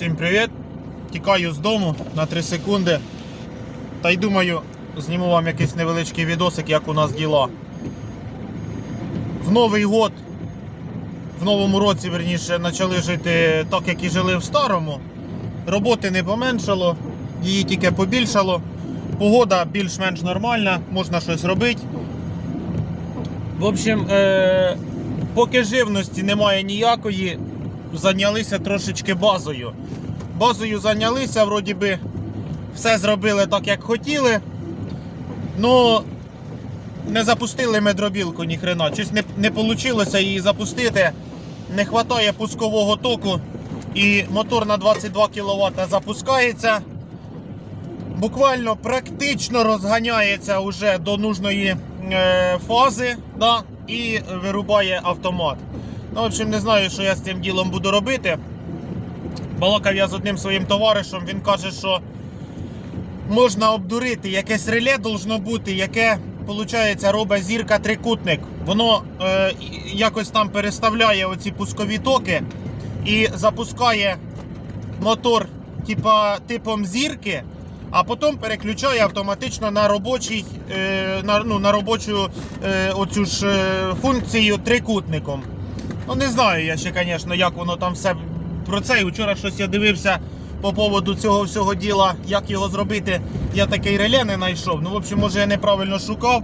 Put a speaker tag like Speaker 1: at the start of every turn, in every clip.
Speaker 1: Всім привіт! Тікаю з дому на 3 секунди. Та й думаю, зніму вам якийсь невеличкий відосик, як у нас діла. В Новий год, в новому році, верніше, почали жити так, як і жили в старому. Роботи не поменшало, її тільки побільшало. Погода більш-менш нормальна, можна щось робити. В общем, е- поки живності немає ніякої, зайнялися трошечки базою. Базою зайнялися, вроді би, все зробили так, як хотіли. Ну, не запустили ми дробілку ніхрена. Щось не, не вийшло її запустити. Не вистачає пускового току. І мотор на 22 кВт запускається. Буквально практично розганяється уже до нужної е, фази да, і вирубає автомат. Ну, в общем, не знаю, що я з цим ділом буду робити. Балакав я з одним своїм товаришем, він каже, що можна обдурити, якесь реле должно бути, яке, виходить, робить зірка трикутник. Воно е, якось там переставляє оці пускові токи і запускає мотор типа, типом зірки, а потім переключає автоматично на робочий, е, на, ну, на робочу е, оцю ж е, функцію трикутником. Ну, не знаю я ще, звісно, як воно там все про це. І вчора щось я дивився по поводу цього всього діла, як його зробити. Я такий реле не знайшов. Ну, в общем, може я неправильно шукав.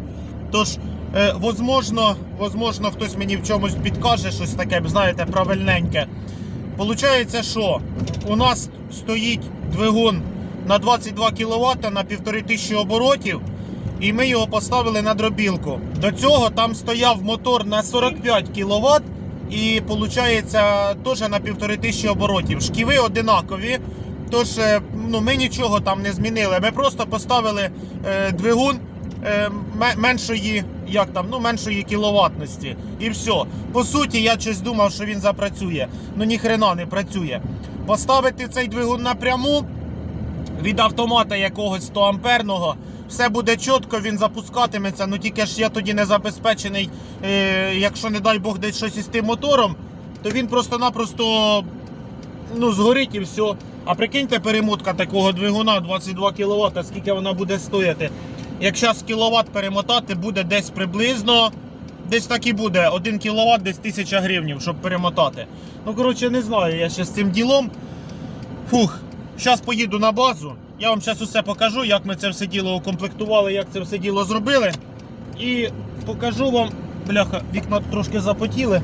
Speaker 1: Тож, е, возможно, возможно, хтось мені в чомусь підкаже щось таке, знаєте, правильненьке. Получається, що у нас стоїть двигун на 22 кВт на 1500 оборотів. І ми його поставили на дробілку. До цього там стояв мотор на 45 кВт і виходить теж на 1500 оборотів. Шківи одинакові. Тож е, ну, ми нічого там не змінили. Ми просто поставили е, двигун е, меншої, як там, ну, меншої кіловатності. І все. По суті, я щось думав, що він запрацює. Ну ніхрена не працює. Поставити цей двигун напряму від автомата якогось 100 амперного. Все буде чітко, він запускатиметься. Ну тільки ж я тоді не забезпечений. Е, якщо не дай Бог десь щось із тим мотором, то він просто-напросто ну, згорить і все. А прикиньте, перемотка такого двигуна 22 кВт, скільки вона буде стояти. Якщо з кіловат перемотати, буде десь приблизно. Десь так і буде. 1 кВт, десь 1000 гривень, щоб перемотати. Ну, коротше, не знаю я ще з цим ділом. Фух, зараз поїду на базу. Я вам зараз усе покажу, як ми це все діло укомплектували, як це все діло зробили. І покажу вам. Бляха, вікна трошки запотіли.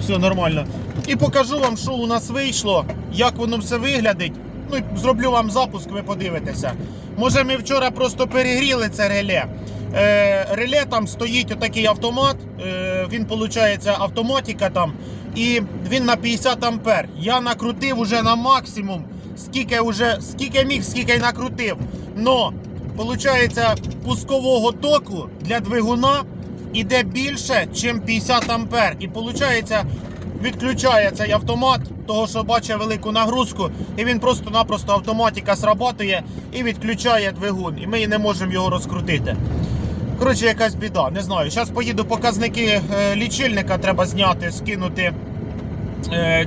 Speaker 1: Все нормально. І покажу вам, що у нас вийшло, як воно все виглядить. Ну зроблю вам запуск, ви подивитеся. Може, ми вчора просто перегріли це реле. Е, реле там стоїть отакий автомат. Е, він виходить автоматика там. І він на 50 ампер. Я накрутив уже на максимум. Скільки вже, скільки міг, скільки й накрутив. Но, виходить, пускового току для двигуна іде більше, ніж 50 ампер. І виходить, відключає цей автомат, того що бачить велику нагрузку, і він просто-напросто автоматика срабатує і відключає двигун. І ми не можемо його розкрутити. Коротше, якась біда, не знаю. Зараз поїду показники е, лічильника, треба зняти, скинути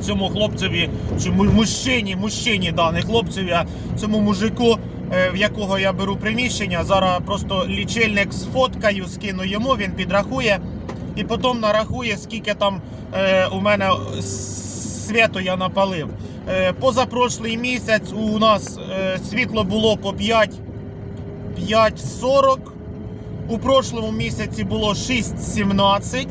Speaker 1: цьому хлопцеві, чи му- мужчині, мужчині, да, не хлопцеві, а цьому мужику, е, в якого я беру приміщення. Зараз просто лічильник сфоткаю, скину йому, він підрахує. І потім нарахує, скільки там е, у мене світу я напалив. Е, позапрошлий місяць у нас е, світло було по 5, 5,40. У прошлому місяці було 6,17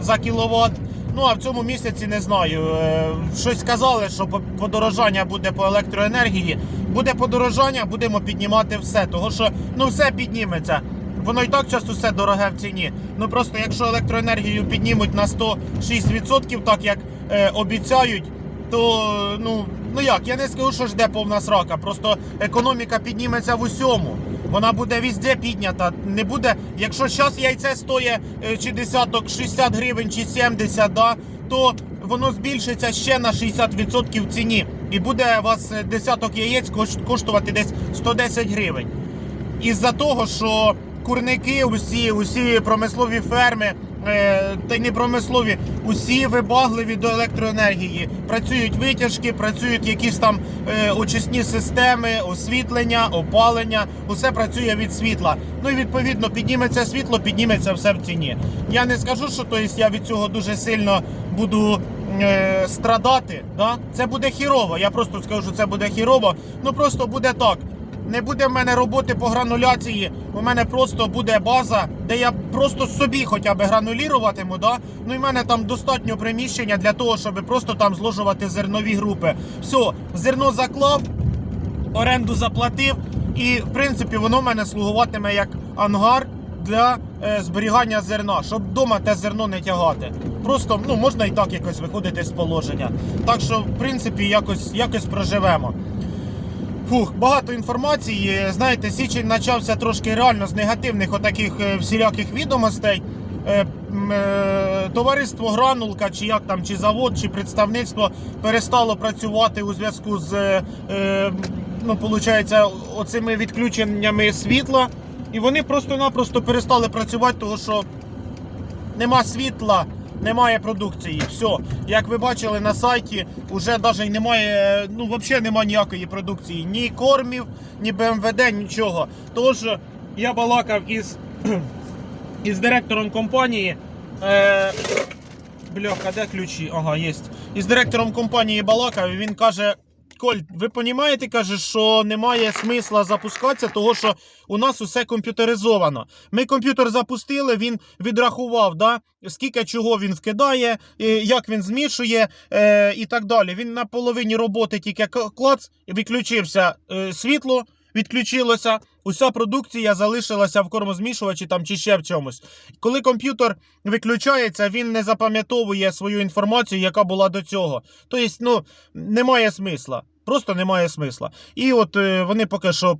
Speaker 1: за кіловат. Ну а в цьому місяці не знаю. е, Щось сказали, що по- подорожання буде по електроенергії. Буде подорожання, будемо піднімати все. Того що ну все підніметься. Воно і так часто все дороге в ціні. Ну просто якщо електроенергію піднімуть на 106%, так як е, обіцяють, то ну, ну як, я не скажу, що жде повна срака. Просто економіка підніметься в усьому. Вона буде везде піднята. Не буде, якщо зараз яйце стоїть чи десяток 60 гривень чи 70, да, то воно збільшиться ще на 60% в ціні. І буде у вас е, десяток яєць кош- коштувати десь 110 гривень. Із-за того, що курники, усі, усі промислові ферми, та й не промислові, усі вибагливі до електроенергії. Працюють витяжки, працюють якісь там е, очисні системи, освітлення, опалення. Усе працює від світла. Ну і відповідно підніметься світло, підніметься все в ціні. Я не скажу, що то я від цього дуже сильно буду е, страдати. Да? Це буде хірово. Я просто скажу, що це буде хірово. Ну просто буде так. Не буде в мене роботи по грануляції. У мене просто буде база, де я просто собі хоча б грануліруватиму. Да? Ну і в мене там достатньо приміщення для того, щоб просто там зложувати зернові групи. Все, зерно заклав, оренду заплатив, і в принципі воно в мене слугуватиме як ангар для е, зберігання зерна, щоб вдома те зерно не тягати. Просто ну можна і так якось виходити з положення. Так що, в принципі, якось, якось проживемо. Фух, багато інформації. Знаєте, січень почався трошки реально з негативних отаких е, всіляких відомостей. Е, е, Товариство Гранулка, чи як там, чи завод, чи представництво перестало працювати у зв'язку з ну, получається, оцими відключеннями світла. І вони просто-напросто перестали працювати, тому що нема світла, немає продукції. Все. Як ви бачили на сайті, вже навіть немає, ну взагалі немає ніякої продукції. Ні кормів, ні БМВД, нічого. Тож я балакав із, із директором компанії. Е, бляха, де ключі? Ага, є. Із директором компанії балакав, і він каже. Коль, ви розумієте, каже, що немає смисла запускатися, того що у нас усе комп'ютеризовано. Ми комп'ютер запустили, він відрахував, да, скільки чого він вкидає, як він змішує е, і так далі. Він на половині роботи тільки клац, відключився е, світло, відключилося, уся продукція залишилася в кормозмішувачі там чи ще в чомусь. Коли комп'ютер виключається, він не запам'ятовує свою інформацію, яка була до цього. Тобто, ну, немає смисла. Просто немає смисла. І от е, вони поки що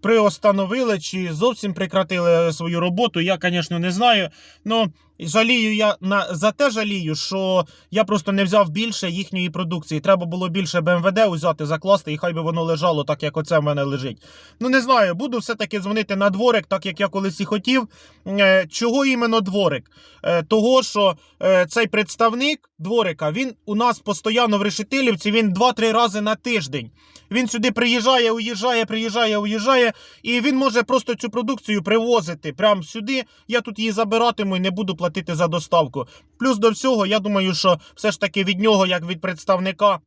Speaker 1: приостановили чи зовсім прекратили свою роботу. Я, звісно, не знаю. Ну, жалію я на за те жалію, що я просто не взяв більше їхньої продукції. Треба було більше БМВД взяти, закласти, і хай би воно лежало так, як оце в мене лежить. Ну не знаю, буду все-таки дзвонити на дворик, так як я колись і хотів. Е, Чого іменно дворик? Е, Того, що е, цей представник дворика, він у нас постійно в Решетилівці, він 2-3 рази на тиждень. Він сюди приїжджає, уїжджає, приїжджає, уїжджає, і він може просто цю продукцію привозити прямо сюди. Я тут її забиратиму і не буду платити за доставку. Плюс до всього, я думаю, що все ж таки від нього, як від представника.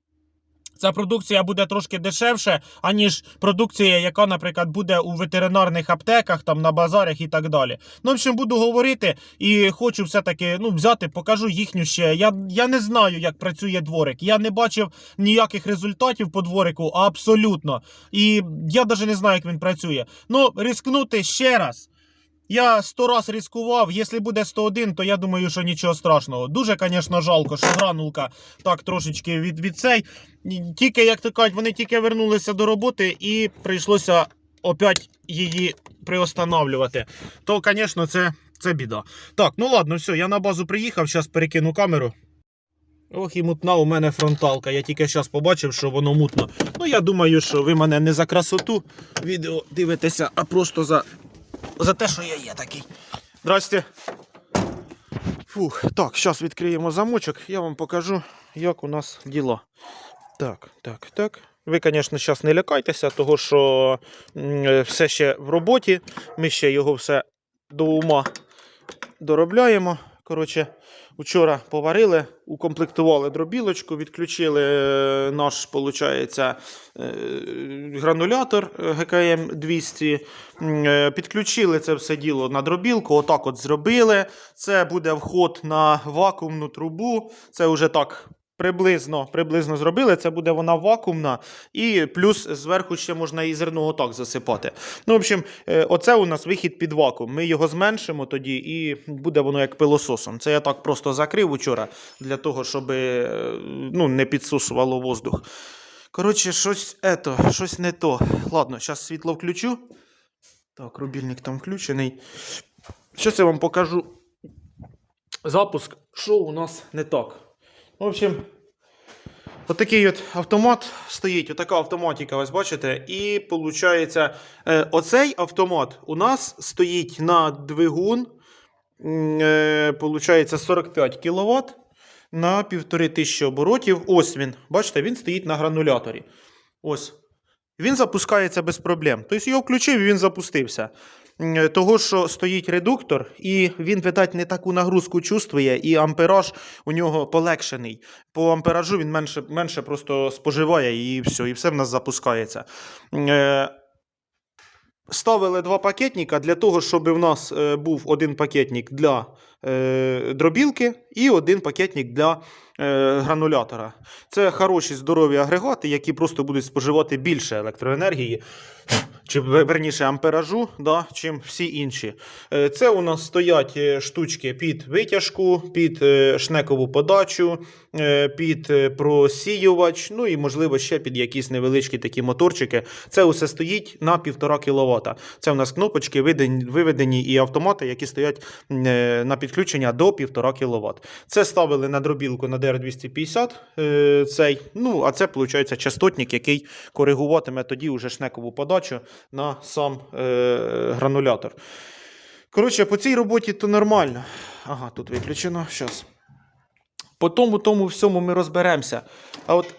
Speaker 1: Ця продукція буде трошки дешевше, аніж продукція, яка, наприклад, буде у ветеринарних аптеках, там на базарах і так далі. Ну, в общем, буду говорити і хочу все-таки ну, взяти, покажу їхню ще. Я, я не знаю, як працює дворик. Я не бачив ніяких результатів по дворику, абсолютно. І я навіть не знаю, як він працює. Ну, рискнути ще раз. Я сто раз ризикував. Якщо буде 101, то я думаю, що нічого страшного. Дуже, звісно, жалко, що гранулка так трошечки від, від цей. Тільки, як то кажуть, вони тільки вернулися до роботи і прийшлося опять її приостанавлювати. То, звісно, це, це біда. Так, ну ладно, все, я на базу приїхав, зараз перекину камеру. Ох, і мутна у мене фронталка. Я тільки зараз побачив, що воно мутно. Ну, я думаю, що ви мене не за красоту відео дивитеся, а просто за, за те, що я є такий. Здрасте. Фух, так, зараз відкриємо замочок, я вам покажу, як у нас діла. Так, так, так. Ви, звісно, зараз не лякайтеся, того що е, все ще в роботі. Ми ще його все до ума доробляємо. Коротше, вчора поварили, укомплектували дробілочку, відключили е, наш, виходить, гранулятор е, ГКМ 200. Е, Підключили це все діло на дробілку. Отак от зробили. Це буде вход на вакуумну трубу. Це вже так. Приблизно, приблизно зробили, це буде вона вакуумна, і плюс зверху ще можна і зерно отак засипати. Ну, в общем, е, оце у нас вихід під вакуум. Ми його зменшимо тоді, і буде воно як пилососом. Це я так просто закрив учора для того, щоб е, ну, не підсусувало воздух. Коротше, щось ето, щось не то. Ладно, зараз світло включу. Так, рубільник там включений. Щось я вам покажу запуск, що у нас не так. В общем, отакий от автомат стоїть, отака автоматика, ось бачите. І виходить, оцей автомат у нас стоїть на двигун е, получається 45 кВт на 1500 оборотів. Ось він. Бачите, він стоїть на грануляторі. Ось. Він запускається без проблем. Тобто його включив і він запустився. Е, Того, що стоїть редуктор, і він, видать, не таку нагрузку чувствує, і ампераж у нього полегшений. По амперажу він менше, менше просто споживає, і все, і все в нас запускається. Е, Ставили два пакетника для того, щоб в нас е, був один пакетник для дробілки і один пакетник для гранулятора. Це хороші здорові агрегати, які просто будуть споживати більше електроенергії, чи ве- верніше амперажу, да, чим всі інші. Е, Це у нас стоять е, штучки під витяжку, під е, шнекову подачу, під е, просіювач, ну і можливо ще під якісь невеличкі такі моторчики. Це усе стоїть на 1,5 кВт. Це у нас кнопочки виведені і автомати, які стоять е, на підключення до 1,5 кВт. Це ставили на дробілку на DR250. е, Цей, ну, а це виходить частотник, який коригуватиме тоді уже шнекову подачу на сам е, гранулятор. Коротше, по цій роботі то нормально. Ага, тут виключено. Щас. По тому тому всьому ми розберемося. А от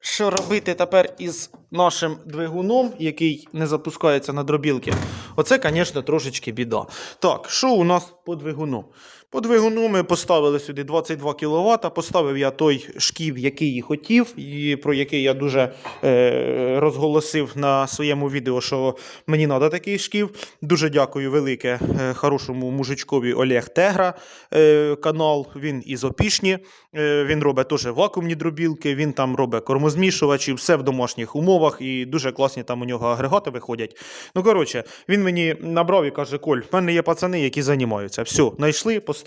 Speaker 1: що робити тепер із нашим двигуном, який не запускається на дробілки? Оце, звісно, трошечки біда. Так, що у нас по двигуну? По двигуну ми поставили сюди 22 кВт. Поставив я той шків, який хотів, і про який я дуже е, розголосив на своєму відео, що мені треба такий шків. Дуже дякую велике е, хорошому мужичкові Олег Тегра е, канал. Він із Опішні. Е, він робить теж вакуумні дробілки, він там робить кормозмішувачі, все в домашніх умовах, і дуже класні там у нього агрегати виходять. Ну, коротше, він мені набрав і каже: Коль, в мене є пацани, які займаються. Все, знайшли, поставили.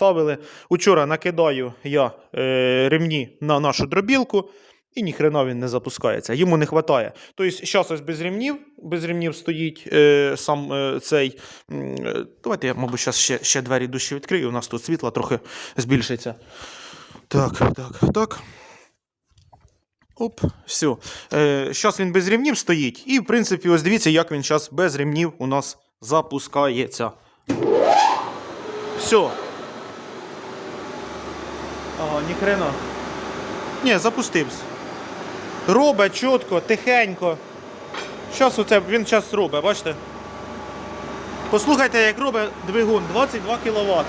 Speaker 1: Учора накидаю я е, ремні на нашу дробілку. І ніхрена він не запускається, йому не вистачає. Тобто, зараз ось без ремнів, без ремнів стоїть е, сам е, цей. е, давайте я, мабуть, зараз ще, ще двері душі відкрию. У нас тут світло трохи збільшиться. Так, так, так. Оп, все. Е, зараз він без ремнів стоїть. І, в принципі, ось дивіться, як він зараз без ремнів у нас запускається. Все. Ага, ні хрена. Ні, запустився. Робить чітко, тихенько. Зараз оце він зараз робить, бачите? Послухайте, як робить двигун 22 кВт.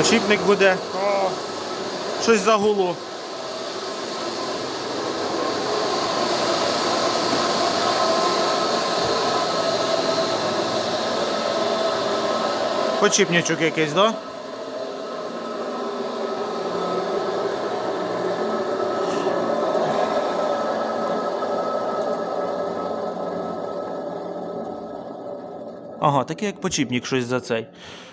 Speaker 1: Очіпник буде. О, щось загуло. Почіпничок якийсь, да? Ага, таке як почіпник щось за цей.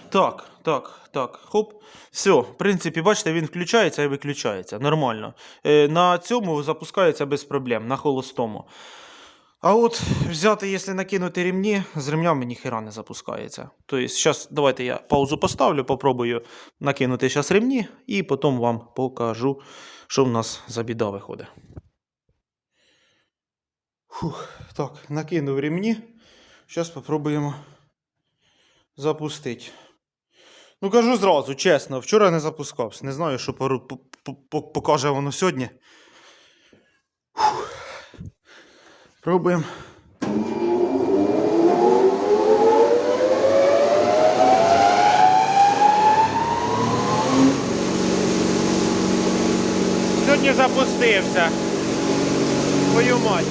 Speaker 1: Так, так, так. Хоп. Все, в принципі, бачите, він включається і виключається. Нормально. Е, на цьому запускається без проблем, на холостому. А от взяти, якщо накинути ремні, з ремнями ніхера не запускається. Тобто, зараз давайте я паузу поставлю, попробую накинути зараз ремні і потім вам покажу, що в нас за біда виходить. Фух, так, накинув ремні. Зараз спробуємо запустити. Ну, кажу зразу, чесно, вчора не запускався. Не знаю, що покаже воно сьогодні. Фух. Пробуємо. Сьогодні запустився. Твою мать.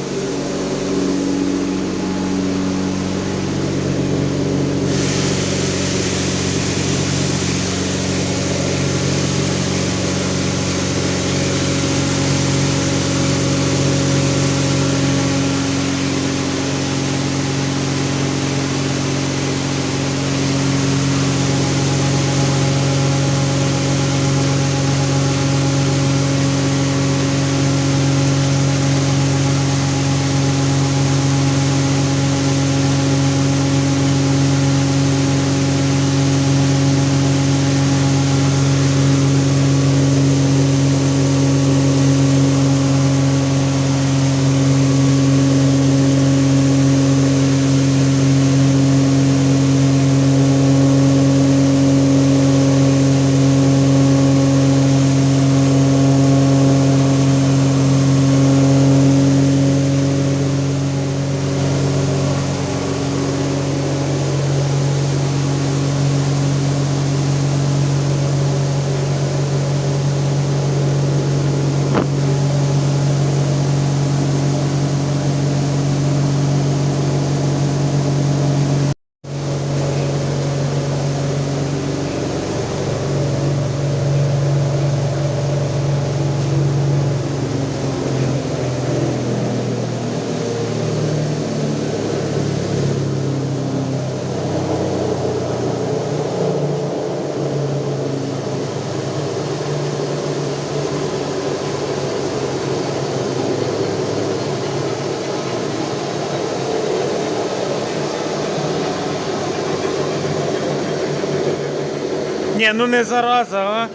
Speaker 1: Ну не зараза, а.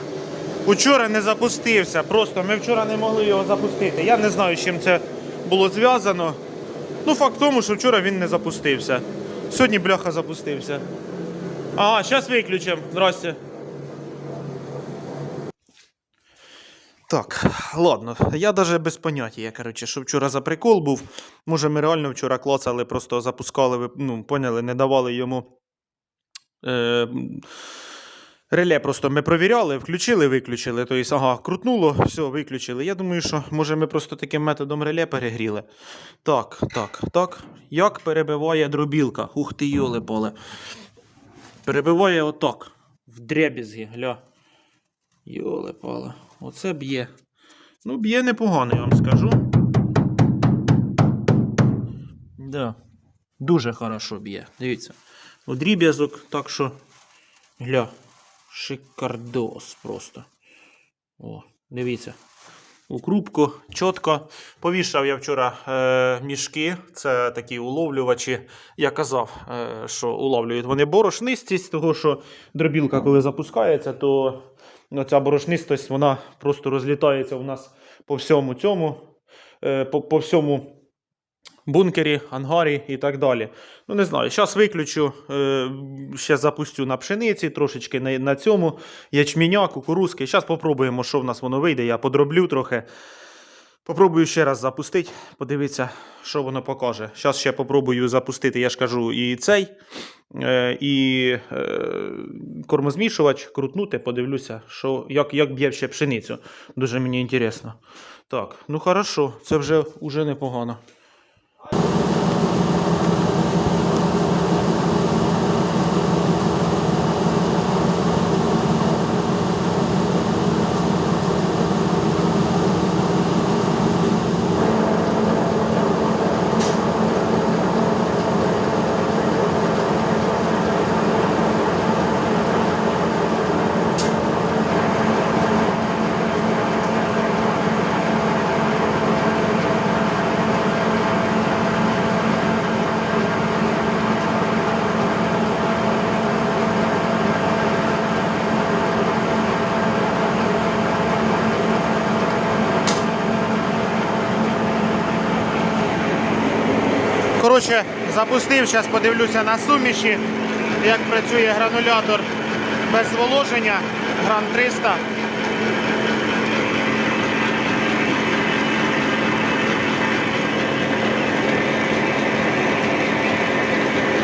Speaker 1: Учора не запустився. Просто ми вчора не могли його запустити. Я не знаю, з чим це було зв'язано. Ну, факт в тому, що вчора він не запустився. Сьогодні бляха запустився. Ага, зараз виключимо. Здрасте. Так, ладно, я навіть без поняття, коротше, що вчора за прикол був. Може, ми реально вчора клацали, просто запускали, ну, поняли, не давали йому. Е, реле просто ми провіряли, включили, виключили. Тобто, ага, крутнуло, все, виключили. Я думаю, що може ми просто таким методом реле перегріли. Так, так, так. Як перебиває дробілка? Ух ти, йоле поле. Перебиває отак. В дребізги, гля. Йоле пале. Оце б'є. Ну, б'є непогано, я вам скажу. Да. Дуже хорошо б'є. Дивіться. Дріб'язок, так що. Гля. Шикардос просто. О, дивіться. У крупку, чітко. Повішав я вчора е, мішки. Це такі уловлювачі. Я казав, е, що уловлюють вони борошнистість, того що дробілка, коли запускається, то ця борошнистость вона просто розлітається у нас по всьому цьому, е, по, по всьому бункері, ангарі і так далі. Ну, не знаю, зараз виключу, е, ще запустю на пшениці, трошечки на, цьому ячменя, кукурузки. Зараз попробуємо, що в нас воно вийде. Я подроблю трохи. Попробую ще раз запустити, подивитися, що воно покаже. Зараз ще попробую запустити, я ж кажу, і цей, е, і е, кормозмішувач, крутнути, подивлюся, що, як, як б'є ще пшеницю. Дуже мені цікаво. Так, ну хорошо, це вже, вже непогано. Коротше, запустив, зараз подивлюся на суміші, як працює гранулятор без зволоження, грам 300.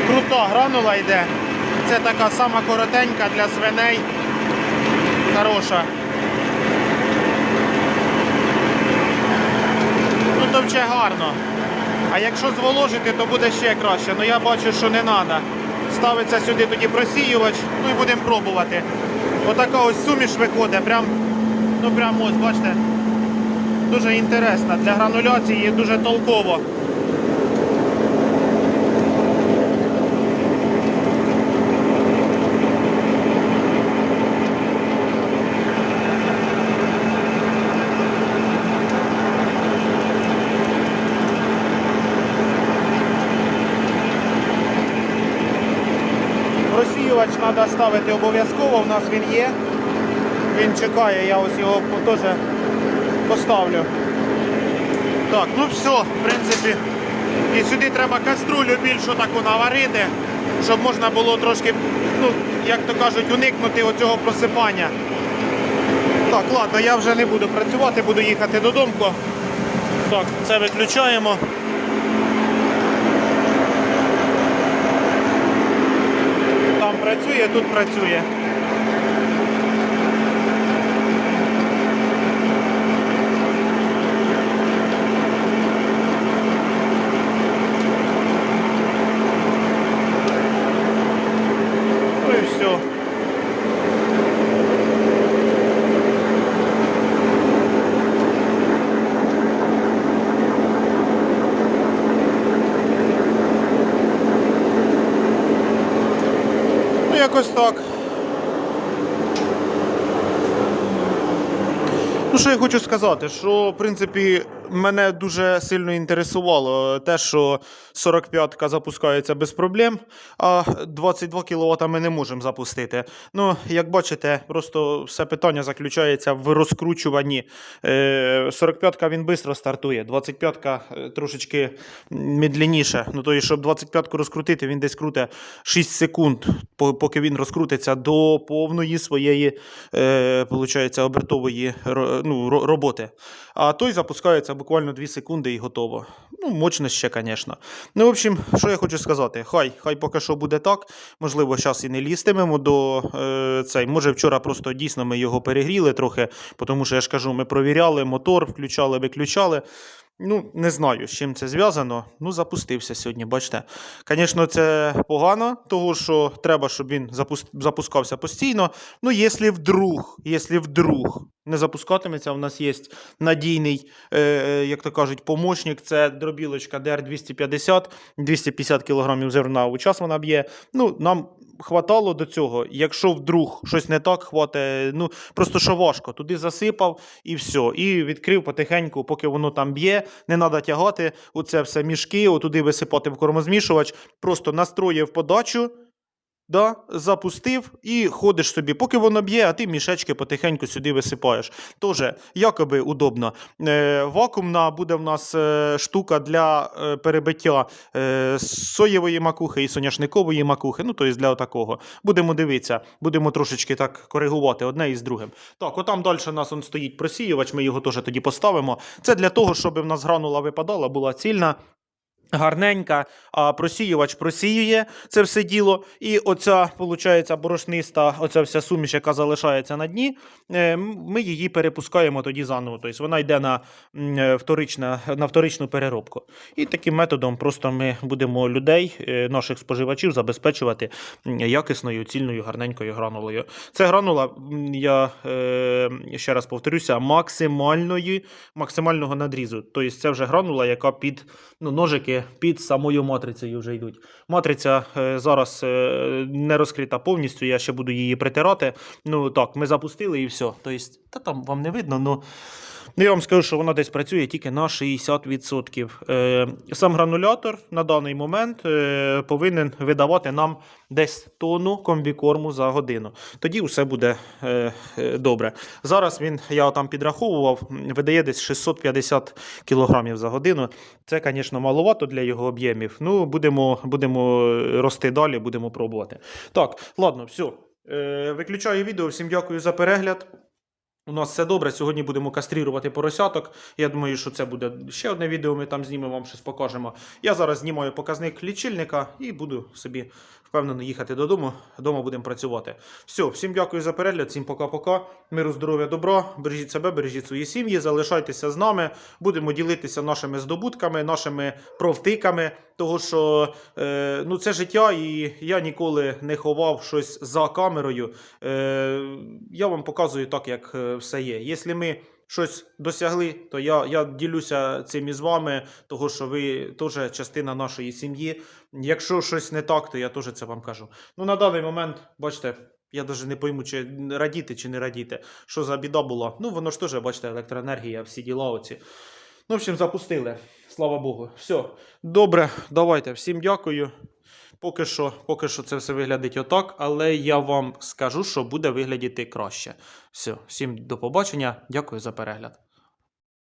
Speaker 1: Крута гранула йде. Це така сама коротенька для свиней. Хороша. Ну, товче гарно. А якщо зволожити, то буде ще краще. Ну я бачу, що не треба. Ставиться сюди тоді просіювач, ну і будемо пробувати. Отака ось суміш виходить, прям, ну прям ось, бачите, дуже інтересна. Для грануляції дуже толково. Розсіювач треба ставити обов'язково, у нас він є. Він чекає, я ось його теж поставлю. Так, ну все, в принципі. І сюди треба каструлю більшу таку наварити, щоб можна було трошки, ну, як то кажуть, уникнути оцього просипання. Так, ладно, я вже не буду працювати, буду їхати додому. Так, це виключаємо. Там працює, тут працює. Ну і все. Ну, якось так. Ну, що я хочу сказати, що в принципі мене дуже сильно інтересувало те, що 45-ка запускається без проблем, а 22 кВт ми не можемо запустити. Ну, як бачите, просто все питання заключається в розкручуванні. Е, 45-ка він швидко стартує, 25-ка е, трошечки медленніше. Ну, то є, щоб 25-ку розкрутити, він десь круте 6 секунд, поки він розкрутиться до повної своєї е, обертової ну, роботи. А той запускається буквально 2 секунди і готово. Ну, мощно ще, звісно. Ну, в общем, що я хочу сказати? Хай, хай поки що буде так. Можливо, зараз і не лістимемо до е, цей. Може, вчора просто дійсно ми його перегріли трохи, тому що я ж кажу, ми провіряли мотор, включали, виключали. Ну, не знаю, з чим це зв'язано. Ну, запустився сьогодні, бачите. Звісно, це погано, тому що треба, щоб він запускався постійно. Ну, якщо вдруг, якщо вдруг не запускатиметься, у нас є надійний, е, е, як то кажуть, помощник. Це дробілочка DR250, 250 кг зерна у час вона б'є. Ну, нам хватало до цього. Якщо вдруг щось не так, хватає, ну просто що важко. Туди засипав і все. І відкрив потихеньку, поки воно там б'є. Не треба тягати оце все мішки, отуди висипати в кормозмішувач. Просто настроїв подачу. Да, запустив і ходиш собі, поки воно б'є, а ти мішечки потихеньку сюди висипаєш. Тоже якоби удобно. Е, вакуумна буде в нас е, штука для е, перебиття е, соєвої макухи і соняшникової макухи. Ну, тобто для такого. Будемо дивитися, будемо трошечки так коригувати одне із другим. Так, отам далі у нас он стоїть просіювач, ми його теж тоді поставимо. Це для того, щоб в нас гранула випадала, була цільна. Гарненька, а просіювач просіює це все діло. І оця, виходить, борошниста, оця вся суміш, яка залишається на дні, е, ми її перепускаємо тоді заново. Тобто вона йде на, е, на вторичну переробку. І таким методом просто ми будемо людей, е, наших споживачів, забезпечувати якісною, цільною, гарненькою гранулою. Це гранула, я ще раз повторюся, максимальної, максимального надрізу. Тобто це вже гранула, яка під ну, ножики під самою матрицею вже йдуть. Матриця е, зараз е, не розкрита повністю, я ще буду її притирати. Ну так, ми запустили і все. Тобто, та там вам не видно, ну. Ну, я вам скажу, що вона десь працює тільки на 60%. Е, сам гранулятор на даний момент е, повинен видавати нам десь тонну комбікорму за годину. Тоді все буде е, добре. Зараз він, я там підраховував, видає десь 650 кг за годину. Це, звісно, маловато для його об'ємів. Ну, будемо, будемо рости далі, будемо пробувати. Так, ладно, все. Виключаю відео. Всім дякую за перегляд. У нас все добре. Сьогодні будемо кастрірувати поросяток. Я думаю, що це буде ще одне відео. Ми там знімемо, вам щось покажемо. Я зараз знімаю показник лічильника і буду собі впевнено їхати додому. Дома будемо працювати. Все, всім дякую за перегляд, всім пока-пока. Миру, здоров'я, добра. Бережіть себе, бережіть свої сім'ї, залишайтеся з нами. Будемо ділитися нашими здобутками, нашими провтиками. Того, що е, ну, це життя, і я ніколи не ховав щось за камерою. Е, я вам показую так, як е, все є. Якщо ми щось досягли, то я, я ділюся цим із вами, того що ви теж частина нашої сім'ї. Якщо щось не так, то я теж це вам кажу. Ну, на даний момент, бачите. Я навіть не пойму, чи радіти, чи не радіти. Що за біда була. Ну, воно ж теж, бачите, електроенергія, всі діла оці. Ну, в общем, запустили. Слава Богу. Все. Добре, давайте. Всім дякую. Поки що, поки що це все виглядить отак, але я вам скажу, що буде виглядіти краще. Все, всім до побачення. Дякую за перегляд.